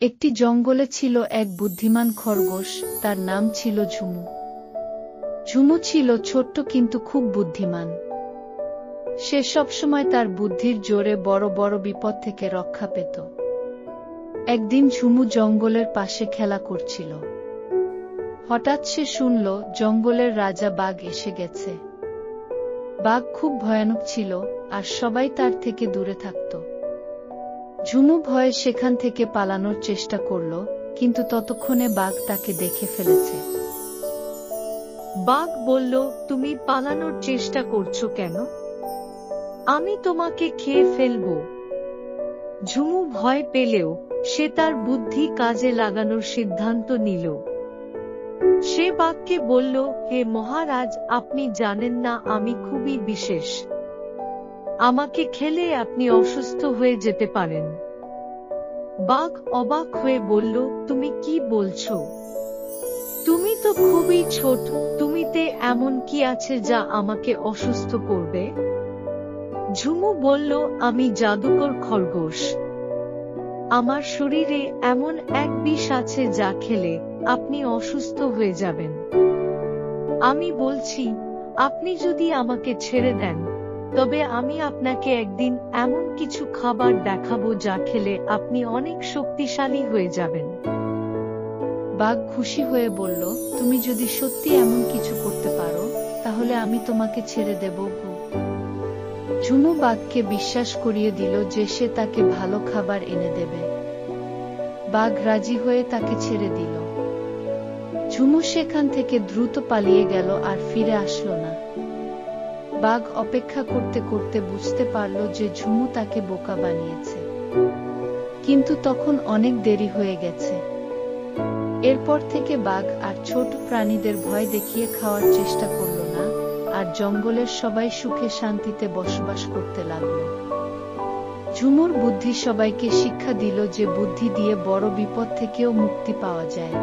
একটি জঙ্গলে ছিল এক বুদ্ধিমান খরগোশ, তার নাম ছিল ঝুমু। ঝুমু ছিল ছোট্ট কিন্তু খুব বুদ্ধিমান। সে সবসময় তার বুদ্ধির জোরে বড় বড় বিপদ থেকে রক্ষা পেত। একদিন ঝুমু জঙ্গলের পাশে খেলা করছিল। হঠাৎ সে শুনল, জঙ্গলের রাজা বাঘ এসে গেছে। বাঘ খুব ভয়ানক ছিল, আর সবাই তার থেকে দূরে থাকত। ঝুমু ভয়ে সেখান থেকে পালানোর চেষ্টা করল, কিন্তু ততক্ষণে বাঘ তাকে দেখে ফেলেছে। বাঘ বলল, তুমি পালানোর চেষ্টা করছ কেন? আমি তোমাকে খেয়ে ফেলব। ঝুমু ভয় পেলেও সে তার বুদ্ধি কাজে লাগানোর সিদ্ধান্ত নিল। সে বাঘকে বলল, হে মহারাজ, আপনি জানেন না, আমি খুবই বিশেষ। আমাকে খেলে আপনি অসুস্থ হয়ে যেতে পারেন। বাঘ অবাক হয়ে বলল, তুমি কি বলছো? তুমি তো খুবই ছোট, তুমিতে এমন কি আছে যা আমাকে অসুস্থ করবে? ঝুমু বলল, আমি জাদুকর খরগোশ। আমার শরীরে এমন এক বিষ আছে যা খেলে আপনি অসুস্থ হয়ে যাবেন। আমি বলছি, আপনি যদি আমাকে ছেড়ে দেন তবে আমি আপনাকে একদিন এমন কিছু খাবার দেখাবো যা খেলে আপনি অনেক শক্তিশালী হয়ে যাবেন। বাঘ খুশি হয়ে বলল, তুমি যদি সত্যি এমন কিছু করতে পারো, তাহলে আমি তোমাকে ছেড়ে দেব গু। ঝুমু বাঘকে বিশ্বাস করিয়ে দিল যে সে তাকে ভালো খাবার এনে দেবে। বাঘ রাজি হয়ে তাকে ছেড়ে দিল। ঝুমু সেখান থেকে দ্রুত পালিয়ে গেল আর ফিরে আসলো না। বাঘ অপেক্ষা করতে করতে বুঝতে পারল যে ঝুমু তাকে বোকা বানিয়েছে। কিন্তু তখন অনেক দেরি হয়ে গেছে। এরপর থেকে বাঘ আর ছোট প্রাণীদের ভয় দেখিয়ে খাওয়ার চেষ্টা করল না, আর জঙ্গলের সবাই সুখে শান্তিতে বসবাস করতে লাগল। ঝুমুর বুদ্ধি সবাইকে শিক্ষা দিল যে বুদ্ধি দিয়ে বড় বিপদ থেকেও মুক্তি পাওয়া যায়।